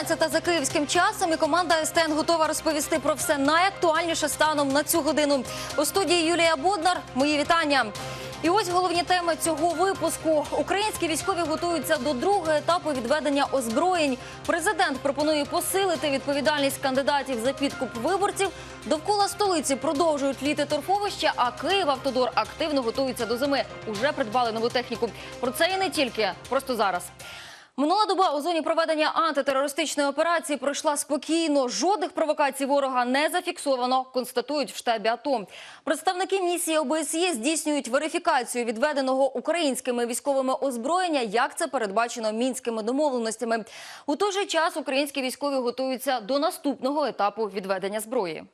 11 за київським часом і команда СТН готова розповісти про все найактуальніше станом на цю годину. У студії Юлія Боднар. Мої вітання. І ось головні теми цього випуску. Українські військові готуються до другого етапу відведення озброєнь. Президент пропонує посилити відповідальність кандидатів за підкуп виборців. Довкола столиці продовжують літи торфовища, а Київ Автодор активно готується до зими. Уже придбали нову техніку. Про це і не тільки. Просто зараз. Минула доба у зоні проведення антитерористичної операції пройшла спокійно. Жодних провокацій ворога не зафіксовано. Констатують в штабі АТО. Представники місії ОБСЄ здійснюють верифікацію відведеного українськими військовими озброєння, як це передбачено мінськими домовленостями. У той же час українські військові готуються до наступного етапу відведення зброї.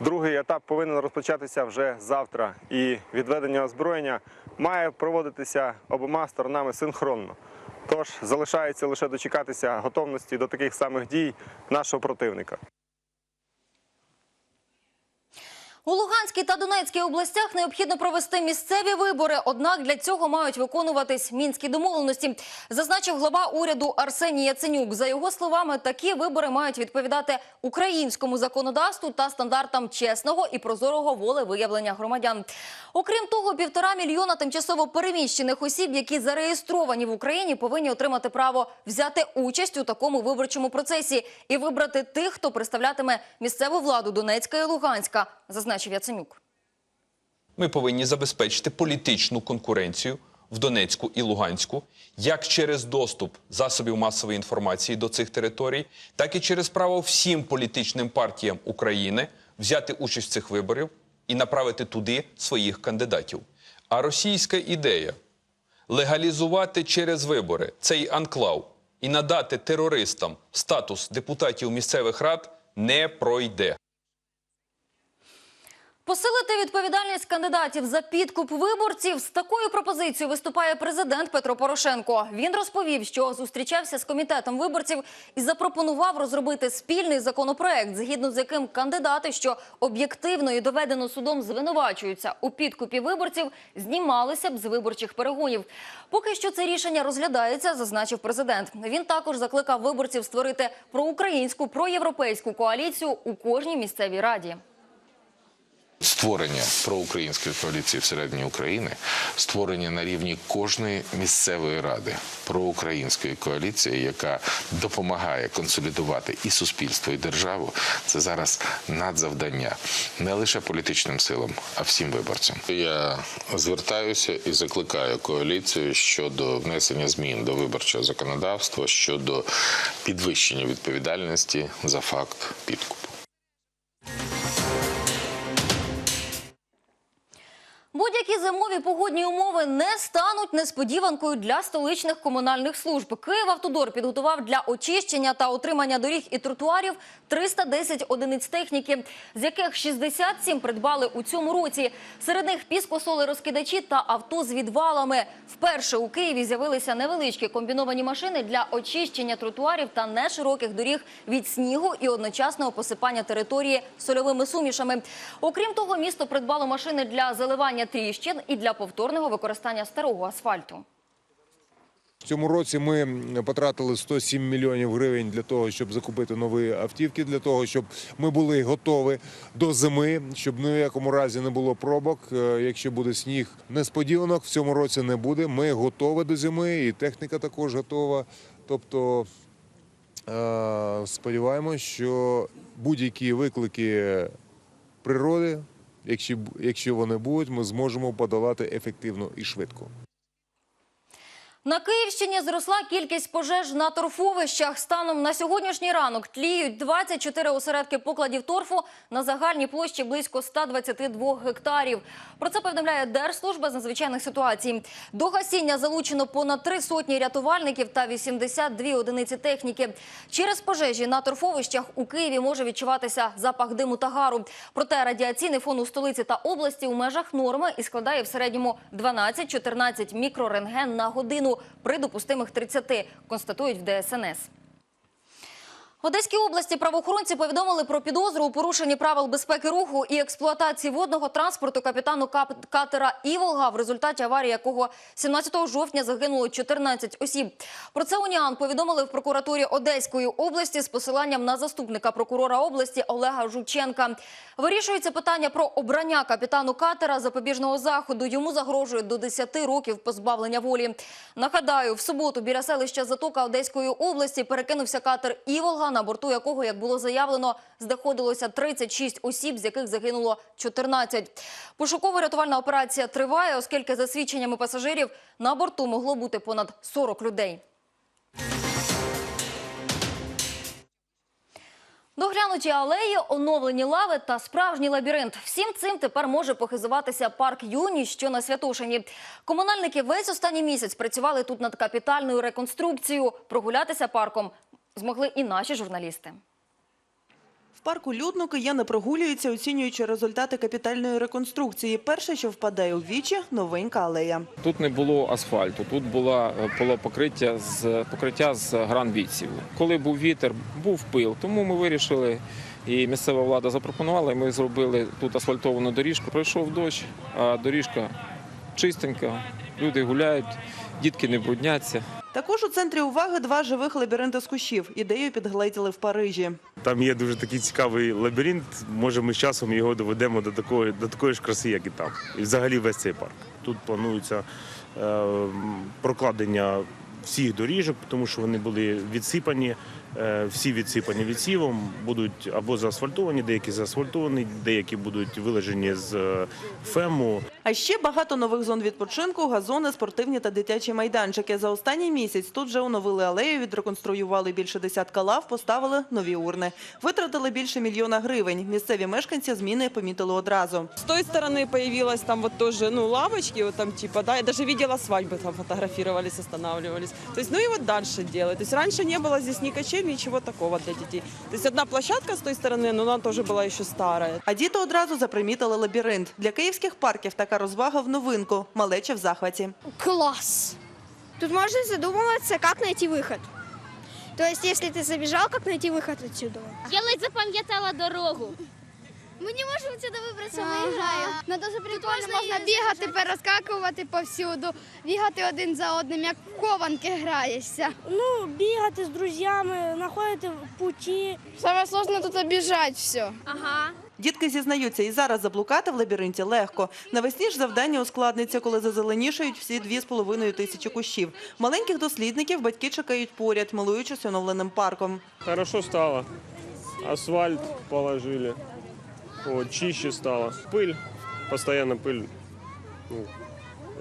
Другий етап повинен розпочатися вже завтра, і відведення озброєння має проводитися обома сторонами синхронно. Тож залишається лише дочекатися готовності до таких самих дій нашого противника. У Луганській та Донецькій областях необхідно провести місцеві вибори. Однак для цього мають виконуватись мінські домовленості. Зазначив глава уряду Арсеній Яценюк. За його словами, такі вибори мають відповідати українському законодавству та стандартам чесного і прозорого волевиявлення громадян. Окрім того, півтора мільйона тимчасово переміщених осіб, які зареєстровані в Україні, повинні отримати право взяти участь у такому виборчому процесі і вибрати тих, хто представлятиме місцеву владу Донецька і Луганська, зазначив Яценюк. Ми повинні забезпечити політичну конкуренцію в Донецьку і Луганську як через доступ засобів масової інформації до цих територій, так і через право всім політичним партіям України взяти участь в цих виборах і направити туди своїх кандидатів. А російська ідея легалізувати через вибори цей анклав і надати терористам статус депутатів місцевих рад не пройде. Посилити відповідальність кандидатів за підкуп виборців з такою пропозицією виступає президент Петро Порошенко. Він розповів, що зустрічався з комітетом виборців і запропонував розробити спільний законопроект, згідно з яким кандидати, що об'єктивно і доведено судом звинувачуються у підкупі виборців, знімалися б з виборчих перегонів. Поки що це рішення розглядається, зазначив президент. Він також закликав виборців створити проукраїнську проєвропейську коаліцію у кожній місцевій раді. Створення проукраїнської коаліції всередині України, створення на рівні кожної місцевої ради проукраїнської коаліції, яка допомагає консолідувати і суспільство, і державу, це зараз надзавдання не лише політичним силам, а всім виборцям. Я звертаюся і закликаю коаліцію щодо внесення змін до виборчого законодавства щодо підвищення відповідальності за факт підкупу. Зимові погодні умови не стануть несподіванкою для столичних комунальних служб. Київавтодор підготував для очищення та отримання доріг і тротуарів 310 одиниць техніки, з яких 67 придбали у цьому році. Серед них піскосоли розкидачі та авто з відвалами. Вперше у Києві з'явилися невеличкі комбіновані машини для очищення тротуарів та нешироких доріг від снігу і одночасного посипання території сольовими сумішами. Окрім того, місто придбало машини для заливання тріщин і для повторного використання старого асфальту. В цьому році ми потратили 107 мільйонів гривень для того, щоб закупити нові автівки, для того, щоб ми були готові до зими, щоб ні в якому разі не було пробок. Е, Якщо буде сніг, несподіванок в цьому році не буде. Ми готові до зими, і техніка також готова. Тобто е, сподіваємось, що будь-які виклики природи, якщо, якщо вони будуть, ми зможемо подолати ефективно і швидко. На Київщині зросла кількість пожеж на торфовищах. Станом на сьогоднішній ранок тліють 24 осередки покладів торфу на загальній площі близько 122 гектарів. Про це повідомляє Держслужба з надзвичайних ситуацій. До гасіння залучено понад три сотні рятувальників та 82 одиниці техніки. Через пожежі на торфовищах у Києві може відчуватися запах диму та гару. Проте радіаційний фон у столиці та області у межах норми і складає в середньому 12-14 мікрорентген на годину при допустимих 30, констатують в ДСНС. В Одеській області правоохоронці повідомили про підозру у порушенні правил безпеки руху і експлуатації водного транспорту капітану катера «Іволга», в результаті аварії якого 17 жовтня загинуло 14 осіб. Про це УНІАН повідомили в прокуратурі Одеської області з посиланням на заступника прокурора області Олега Жученка. Вирішується питання про обрання капітану катера запобіжного заходу. Йому загрожує до 10 років позбавлення волі. Нагадаю, в суботу біля селища Затока Одеської області перекинувся катер «Іволга», на борту якого, як було заявлено, знаходилося 36 осіб, з яких загинуло 14. Пошуково-рятувальна операція триває, оскільки за свідченнями пасажирів на борту могло бути понад 40 людей. Доглянуті алеї, оновлені лави та справжній лабіринт. Всім цим тепер може похизуватися парк Юні, що на Святошині. Комунальники весь останній місяць працювали тут над капітальною реконструкцією. Прогулятися парком змогли і наші журналісти. В парку людно кияни прогулюються, оцінюючи результати капітальної реконструкції. Перше, що впадає у вічі – новенька алея. Тут не було асфальту, тут е, було покриття з покриття з гранвіців. Коли був вітер, був пил. Тому ми вирішили, і місцева влада запропонувала, і ми зробили тут асфальтовану доріжку. Пройшов дощ, а доріжка чистенька, люди гуляють, дітки не брудняться. Також у центрі уваги два живих лабіринти з кущів. Ідею підгледіли в Парижі. Там є дуже такий цікавий лабіринт. Може, ми з часом його доведемо до такої, до такої ж краси, як і там. І взагалі весь цей парк. Тут планується е, прокладення всіх доріжок, тому що вони були відсипані. Е, всі відсипані відсівом, будуть або заасфальтовані, деякі заасфальтовані, деякі будуть вилежені з е, фему. А ще багато нових зон відпочинку, газони, спортивні та дитячі майданчики. За останній місяць тут вже оновили алею, відреконструювали більше десятка лав, поставили нові урни. Витратили більше мільйона гривень. Місцеві мешканці зміни помітили одразу. С той стороны появилась там вот тоже, ну, лавочки, вот там типа, да, я даже видела свадьбы там фотографировались, останавливались. То есть, ну и вот дальше делают. То есть раньше не было здесь ни качель, ничего такого для детей. То есть одна площадка с той стороны, но она тоже была еще старая. А діти одразу запримітили лабіринт. Для київських парків така розвага в новинку. Малеча в захваті. Класс! Тут можно задумываться, как найти выход. То есть, если ты забежал, как найти выход отсюда? Я ледь запам'ятала дорогу. Ми не можемо сюди вибратися, виїжджаємо. Ну дуже прикольно, можна, бігати, перескакувати повсюду, бігати один за одним, як в кованки граєшся. Ну, бігати з друзями, знаходити путі. Саме сложно тут обіжати все. Ага. Дітки зізнаються, і зараз заблукати в лабіринті легко. Навесні ж завдання ускладниться, коли зазеленішають всі дві з половиною тисячі кущів. Маленьких дослідників батьки чекають поряд, милуючись оновленим парком. Хорошо стало. Асфальт положили Вот, чище стало. Пыль, постоянно пыль. Ну,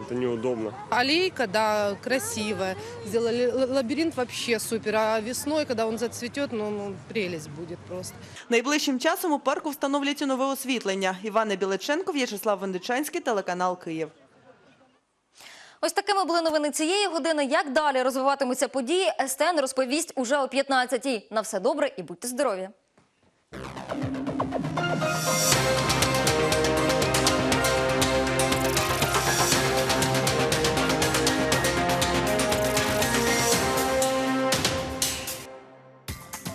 это неудобно. Аллейка, да, красивая. Сделали л- лабиринт вообще супер. А весной, когда он зацветет, ну, ну прелесть будет просто. Найближчим часом у парку встановлять і нове освітлення. Івана Білеченко, В'ячеслав Вендичанський, телеканал Київ. Ось такими були новини цієї години. Як далі розвиватимуться події, СТН розповість уже о 15-й. На все добре і будьте здорові! Thank you.